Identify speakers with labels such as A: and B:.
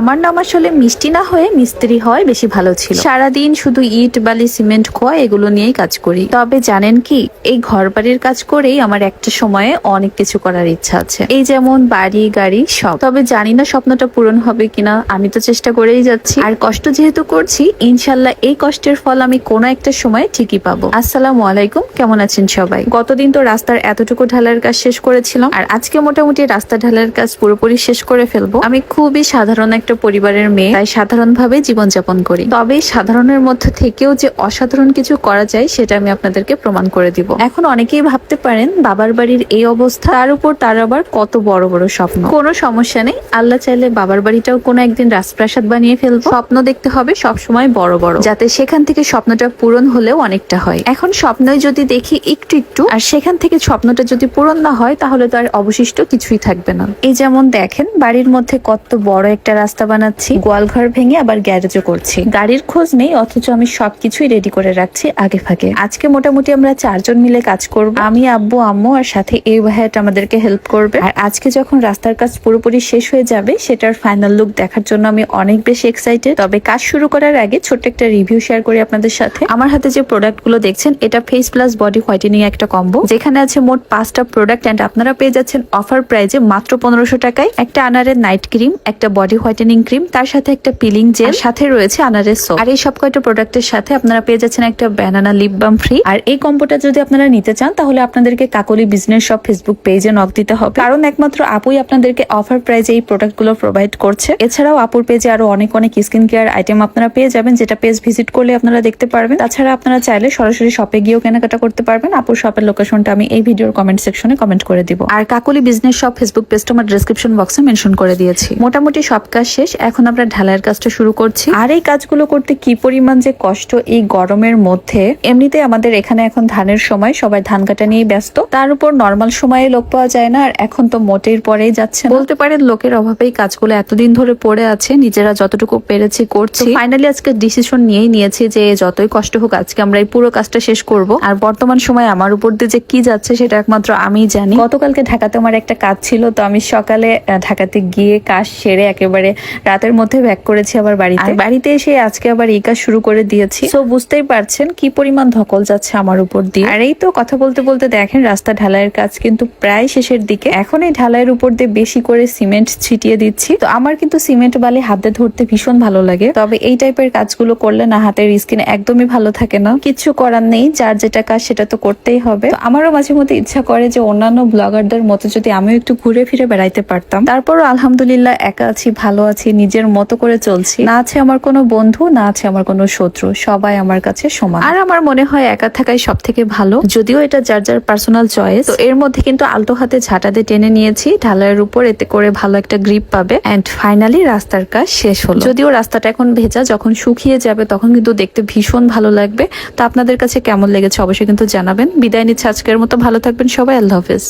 A: আমার নাম আসলে মিষ্টি না হয়ে মিস্ত্রি হয়, বেশি ভালো ছিল। সারাদিন শুধু ইট, বালি, সিমেন্ট, খোয়া এগুলো নিয়েই কাজ করি। তবে জানেন কি, এই ঘর বাড়ির কাজ করেই আমার একটা সময়ে অনেক কিছু করার ইচ্ছা আছে। এই যেমন বাড়ি, গাড়ি, সব। তবে জানি না স্বপ্নটা পূরণ হবে কিনা, আমি তো চেষ্টা করেই যাচ্ছি। আর কষ্ট যেহেতু করছি, ইনশাল্লাহ এই কষ্টের ফল আমি কোনো একটা সময় ঠিকই পাবো। আসসালামু আলাইকুম, কেমন আছেন সবাই? গতদিন তো রাস্তার এতটুকু ঢালার কাজ শেষ করেছিলাম, আর আজকে মোটামুটি রাস্তা ঢালার কাজ পুরোপুরি শেষ করে ফেলব। আমি খুবই সাধারণ একটা পরিবারের মেয়ে, তাই সাধারণভাবে জীবনযাপন করি। তবে সাধারণের মধ্যে থেকেও যে অসাধারণ কিছু করা যায়, সেটা আমি আপনাদেরকে প্রমাণ করে দিব। এখন অনেকেই ভাবতে পারেন, বাবার বাড়ির এই অবস্থা, তার উপর তার আবার কত বড় বড় স্বপ্ন। কোনো সমস্যা নেই, আল্লাহ চাইলে বাবার বাড়িটাও কোনো একদিন রাজপ্রাসাদ বানিয়ে ফেলব। স্বপ্ন দেখতে হবে সবসময় বড় বড়, যাতে সেখান থেকে স্বপ্নটা পূরণ হলেও অনেকটা হয়। এখন স্বপ্নই যদি দেখি একটু একটু, আর সেখান থেকে স্বপ্নটা যদি পূরণ না হয়, তাহলে তো আর অবশিষ্ট কিছুই থাকবে না। এই যেমন দেখেন, বাড়ির মধ্যে কত বড় একটা রাস্তা বানাচ্ছি, গোয়ালঘর ভেঙে আবার গ্যারেজও করছি। গাড়ির খোঁজ নেই, অথচ আমি সবকিছুই রেডি করে রাখছি আগে ফাঁকে আজকে মোটামুটি আমরা চারজন মিলে কাজ করব। আমি, আব্বু, আম্মু আর সাথে এই ভাইয়াটা আমাদেরকে হেল্প করবে। আর আজকে যখন রাস্তার কাজ পুরোপুরি শেষ হয়ে যাবে, সেটার ফাইনাল লুক দেখার জন্য আমি অনেক বেশি এক্সাইটেড তবে কাজ শুরু করার আগে ছোট্ট একটা রিভিউ শেয়ার করি আপনাদের সাথে। আমার হাতে যে প্রোডাক্টগুলো দেখছেন, এটা ফেস প্লাস বডি হোয়াইটেনিং একটা কম্বো যেখানে আছে মোট পাঁচটা প্রোডাক্ট অ্যান্ড আপনারা পেয়ে যাচ্ছেন অফার প্রাইজে মাত্র পনেরোশো টাকায় একটা আনারের নাইট ক্রিম একটা বডি হোয়াইটেনিং ক্রিম তার সাথে একটা পিলিং জেল সাথে রয়েছে আনারের সোপ আর এই সব কয়টা প্রোডাক্টের সাথে আপনারা পেয়ে যাচ্ছেন একটা ব্যানানা লিপ বাম ফ্রি আর এই কম্বোটা যদি আপনারা নিতে চান তাহলে আপনাদেরকে কাকলি বিজনেস সব ফেসবুক পেজে নক দিতে হবে। কারণ একমাত্র আপুই আপনাদেরকে অফার প্রাইজে এই প্রোডাক্টগুলো প্রোভাইড করছে। এছাড়াও আপুর পেজে আরও অনেক অনেক স্কিন কেয়ার আইটেম আপনারা পেয়ে যাবেন যেটা পেজ ভিজিট করলে আপনারা দেখতে পারবেন। তাছাড়া আপনারা চাইলে সরাসরি শপে গিয়েও কেনাকাটা করতে পারবেন। আপুর শপের লোকেশনটা আমি এই ভিডিওর কমেন্ট সেকশনে কমেন্ট করে দিব। আর কাকলি বিজনেস সব ফেসবুক পেজটা আমার ডিসক্রিপশন বক্সে মেনশন করে দিয়েছি। মোটামুটি সব কাজ শেষ, এখন আমরা ঢালাইয়ের কাজটা শুরু করছি। আর এই কাজগুলো করতে কি পরিমাণ যে কষ্ট এই গরমের মধ্যে এমনিতে আমাদের এখানে এখন ধানের সময়, সবাই ধান কাটা নিয়ে ব্যস্ত। তার উপর নর্মাল সময়ে লোক পাওয়া যায় না, আর এখন তো মোটের পরেই যাচ্ছে বলতে পারেন লোকের অভাবেই কাজগুলো এতদিন ধরে পড়ে আছে, নিজেরা যতটুকু পেরেছি করছি। ফাইনালি আজকে ডিসিশন নিয়েই নিয়েছি যে যতই কষ্ট হোক, আজকে আমরা এই পুরো কাজটা শেষ করব। আর বর্তমান সময় আমার উপর দিয়ে যে কি যাচ্ছে সেটা একমাত্র আমিই জানি। গতকালকে ঢাকাতে আমার একটা কাজ ছিল, তো আমি সকালে ঢাকাতে গিয়ে কাজ সেরে একেবারে রাতের মধ্যে ব্যাক করেছি আবার বাড়িতে। বাড়িতে এসে আজকে আবার এই কাজ শুরু করে দিয়েছি। তো বুঝতেই পারছেন কি পরিমাণ ধকল যাচ্ছে আমার উপর দিয়ে। আর এই তো কথা বলতে বলতে দেখেন রাস্তা ঢালাইয়ের কাজ কিন্তু প্রায় শেষের দিকে। এখন এই ঢালাইয়ের উপর দিয়ে বেশি করে সিমেন্ট ছিটিয়ে দিচ্ছি। তো আমার কিন্তু সিমেন্ট বালি হাতে ধরতে ভীষণ ভালো লাগে। তবে এই টাইপের কাজগুলো করলে না হাতের স্কিন একদমই ভালো থাকে না। কিছু করার নেই যার যেটা কাজ সেটা তো করতেই হবে। আমারও মাঝে মধ্যে ইচ্ছা করে যে অন্যান্য ব্লগারদের মতো যদি আমিও একটু ঘুরে ফিরে বেড়াইতে পারতাম। তারপরও আলহামদুলিল্লাহ একা আছি ভালো আছি নিজের মতো করে চলছি। না আছে আমার কোনো বন্ধু, না আছে আমার কোনো শত্রু, সবাই আমার কাছে সমান। আর আমার মনে হয় একা থাকাই সব থেকে ভালো। যদিও এটা যার যার পার্সোনাল চয়েস তো এর মধ্যে কিন্তু আলতো হাতে ঝাঁটা দিয়ে টেনে নিয়েছি, ঢালাইয়ের উপর এতে করে ভালো একটা গ্রিপ পাবে। এন্ড ফাইনালি রাস্তার কাজ শেষ হলো। যদিও রাস্তাটা এখন ভেজা, যখন শুকিয়ে যাবে তখন কিন্তু দেখতে ভীষণ ভালো লাগবে। তো আপনাদের কাছে কেমন লেগেছে অবশ্যই কিন্তু জানাবেন। বিদায় নিচ্ছে আজকের মতো। ভালো থাকবেন সবাই। আল্লাহ হাফেজ।